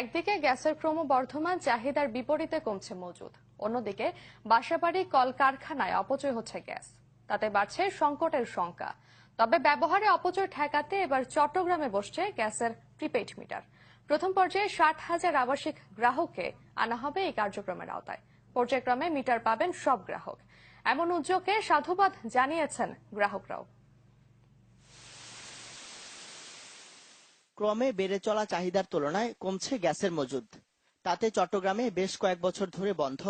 একদিকে গ্যাসের ক্রমবর্ধমান চাহিদার বিপরীতে কমছে মজুদ। অন্যদিকে বাসাবাড়ি, কলকারখানায় অপচয় হচ্ছে গ্যাস। তাতে বাড়ছে সংকটের শঙ্কা তবে ব্যবহারে অপচয় ঠেকাতে এবার চট্টগ্রামে বসছে গ্যাসের প্রিপেইড মিটার। প্রথম পর্যায়ে ষাট হাজার আবাসিক গ্রাহককে আনা হবে এই কার্যক্রমের আওতায়। পর্যায়ক্রমে মিটার পাবেন সব গ্রাহক। এমন উদ্যোগকে সাধুবাদ জানিয়েছেন গ্রাহকরাও। ক্রমে বেড়ে চলা চাহিদার তুলনায় কমছে গ্যাসের মজুদ। তাতে চট্টগ্রামে বেশ কয়েক বছর ধরে বন্ধ,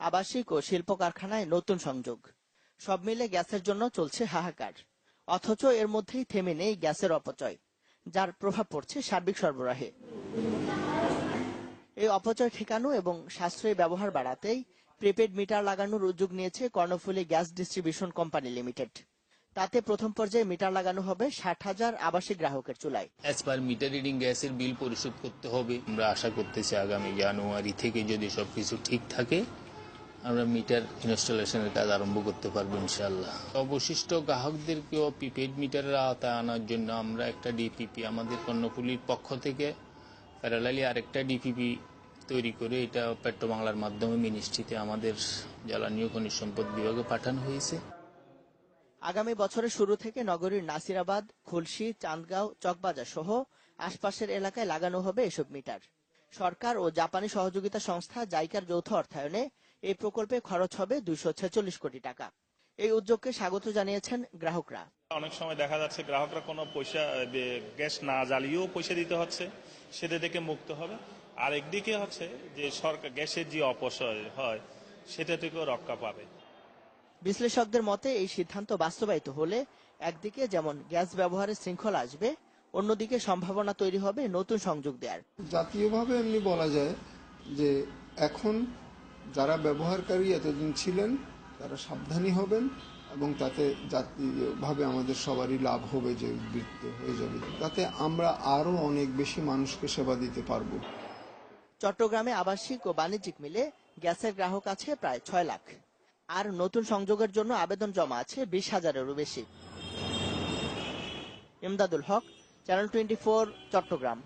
আবাসিক ও শিল্প কারখানায় নতুন সংযোগ। সব মিলে গ্যাসের জন্য চলছে হাহাকার। অথচ এর মধ্যেই থেমে নেই গ্যাসের অপচয়, যার প্রভাব পড়ছে সার্বিক সরবরাহে। এই অপচয় ঠেকানো এবং সাশ্রয়ী ব্যবহার বাড়াতেই প্রিপেড মিটার লাগানোর উদ্যোগ নিয়েছে Karnaphuli gas distribution company limited. তাতে প্রথম পর্যায়ে মিটার লাগানো হবে ষাট হাজার আবাসিক গ্রাহকের চুলায়। অ্যাজ মিটার রিডিং গ্যাসের বিল পরিশোধ করতে হবে। আমরা আশা করতেছি আগামী জানুয়ারি থেকে যদি সবকিছু ঠিক থাকে, আমরা মিটার ইনস্টলেশনের কাজ আরম্ভ করতে পারব ইনশাল্লাহ অবশিষ্ট গ্রাহকদেরকেও প্রিপেড মিটারের আওতায় আনার জন্য আমরা একটা ডিপিপি আমাদের কর্ণফুলির পক্ষ থেকে প্যারালালি আরেকটা ডিপিপি তৈরি করে এটা পেট্রো বাংলার মাধ্যমে মিনিস্ট্রিতে আমাদের জ্বালানি ও খনিজ সম্পদ বিভাগে পাঠানো হয়েছে। আগামী বছরের শুরু থেকে নগরীর নাসিরাবাদ, খুলশী, চান্দগাঁও, চকবাজার সহ আশপাশের এলাকায় লাগানো হবে এসব মিটার। সরকার ও জাপানি সহযোগিতা সংস্থা জাইকার যৌথ অর্থায়নে এই প্রকল্পে খরচ হবে দুইশো ছেচল্লিশ কোটি টাকা। এই উদ্যোগকে স্বাগত জানিয়েছেন গ্রাহকরা। অনেক সময় দেখা যাচ্ছে গ্রাহকরা কোনো পয়সা গ্যাস না জ্বালিয়েও পয়সা দিতে হচ্ছে, সেটা থেকে মুক্ত হবে। আর একদিকে হচ্ছে যে সরকার, গ্যাসের যে অপচয় হয়, সেটা থেকেও রক্ষা পাবে। বিশ্লেষকদের মতে এই সিদ্ধান্ত বাস্তবায়িত হলে একদিকে যেমন গ্যাস ব্যবহারের শৃঙ্খলা আসবে অন্যদিকে সম্ভাবনা তৈরি হবে নতুন সংযোগ দেওয়ার জাতীয়ভাবে এমনি বলা যায় যে এখন যারা ব্যবহারকারী এতদিন ছিলেন তারা সাবধানী হবেন এবং তাতে জাতীয়ভাবে আমাদের সবারই লাভ হবে যে উদ্বৃত্ত হয়ে যাবে। তাতে আমরা আরও অনেক বেশি মানুষকে সেবা দিতে পারব। চট্টগ্রামে আবাসিক ও বাণিজ্যিক মিলে গ্যাসের গ্রাহক আছে প্রায় ছয় লাখ। আর নতুন সংযোগের জন্য আবেদন জমা আছে বিশ হাজারেরও বেশি। Imdadul Haque channel twenty Chattogram.